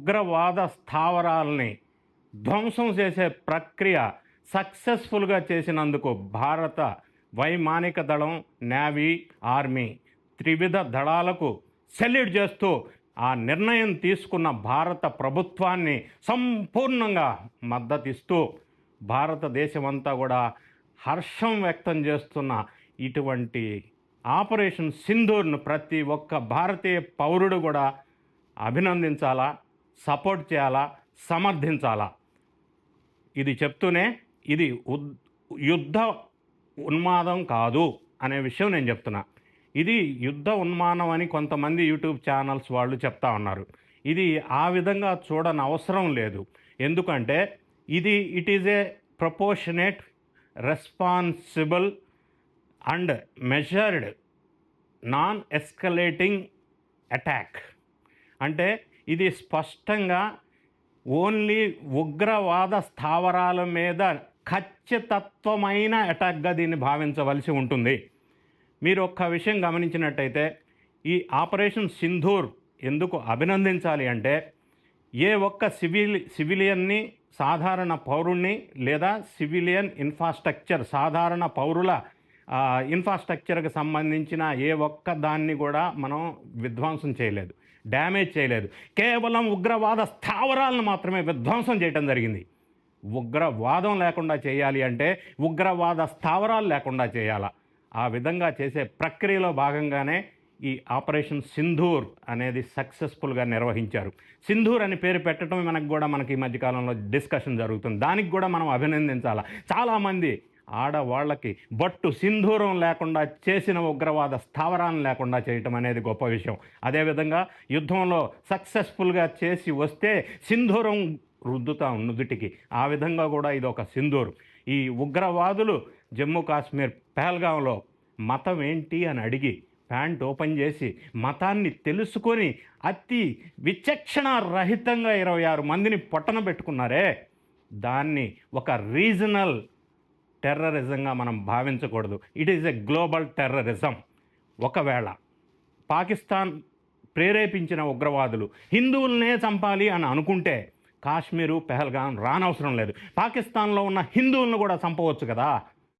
ఉగ్రవాద స్థావరాలని ధ్వంసం చేసే ప్రక్రియ సక్సెస్ఫుల్గా చేసినందుకు భారత వైమానిక దళం నేవీ ఆర్మీ త్రివిధ దళాలకు సెల్యూట్ చేస్తూ ఆ నిర్ణయం తీసుకున్న భారత ప్రభుత్వాన్ని సంపూర్ణంగా మద్దతిస్తూ భారతదేశమంతా కూడా హర్షం వ్యక్తం చేస్తున్న ఇటువంటి ఆపరేషన్ సింధూర్ను ప్రతి ఒక్క భారతీయ పౌరుడు కూడా అభినందించాలా? సపోర్ట్ చేయాలా? సమర్థించాలా? ఇది చెప్తూనే ఇది ఉద్ యుద్ధ ఉన్మాదం కాదు అనే విషయం నేను చెప్తున్నా. ఇది యుద్ధ ఉన్మానం అని కొంతమంది యూట్యూబ్ ఛానల్స్ వాళ్ళు చెప్తా ఉన్నారు. ఇది ఆ విధంగా చూడని అవసరం లేదు. ఎందుకంటే ఇది it is a proportionate responsible and measured non escalating attack అంటే ఇది స్పష్టంగా ఓన్లీ ఉగ్రవాద స్థావరాల మీద ఖచ్చితత్వమైన అటాక్గా దీన్ని భావించవలసి ఉంటుంది. మీరు ఒక్క విషయం గమనించినట్టయితే ఈ ఆపరేషన్ సింధూర్ ఎందుకు అభినందించాలి అంటే ఏ ఒక్క సివిల్ సివిలియన్ని సాధారణ పౌరుణ్ణి లేదా సివిలియన్ ఇన్ఫ్రాస్ట్రక్చర్ సాధారణ పౌరుల ఇన్ఫ్రాస్ట్రక్చర్కి సంబంధించిన ఏ ఒక్క దాన్ని కూడా మనం విధ్వంసం చేయలేదు. డ్యామేజ్ చేయలేదు. కేవలం ఉగ్రవాద స్థావరాలను మాత్రమే విధ్వంసం చేయటం జరిగింది. ఉగ్రవాదం లేకుండా చేయాలి అంటే ఉగ్రవాద స్థావరాలు లేకుండా చేయాలా. ఆ విధంగా చేసే ప్రక్రియలో భాగంగానే ఈ ఆపరేషన్ సింధూర్ అనేది సక్సెస్ఫుల్గా నిర్వహించారు. సింధూర్ అని పేరు పెట్టడం మనకు కూడా మనకి ఈ మధ్యకాలంలో డిస్కషన్ జరుగుతుంది. దానికి కూడా మనం అభినందించాలా? చాలామంది ఆడవాళ్ళకి బట్టు సింధూరం లేకుండా చేసిన ఉగ్రవాద స్థావరాన్ని లేకుండా చేయటం అనేది గొప్ప విషయం. అదేవిధంగా యుద్ధంలో సక్సెస్ఫుల్గా చేసి వస్తే సింధూరం రుద్దుతాం నుదుటికి. ఆ విధంగా కూడా ఇది ఒక సింధూరు. ఈ ఉగ్రవాదులు జమ్మూ కాశ్మీర్ పహల్గాంలో మతం ఏంటి అని అడిగి ప్యాంట్ ఓపెన్ చేసి మతాన్ని తెలుసుకొని అతి విచక్షణ రహితంగా ఇరవై ఆరు మందిని పొట్టన పెట్టుకున్నారే. దాన్ని ఒక రీజనల్ టెర్రరిజంగా మనం భావించకూడదు. It is a global terrorism ఒకవేళ పాకిస్తాన్ ప్రేరేపించిన ఉగ్రవాదులు హిందువులనే చంపాలి అని అనుకుంటే కాశ్మీరు పెహల్గాం రానవసరం లేదు. పాకిస్తాన్లో ఉన్న హిందువులను కూడా చంపవచ్చు కదా?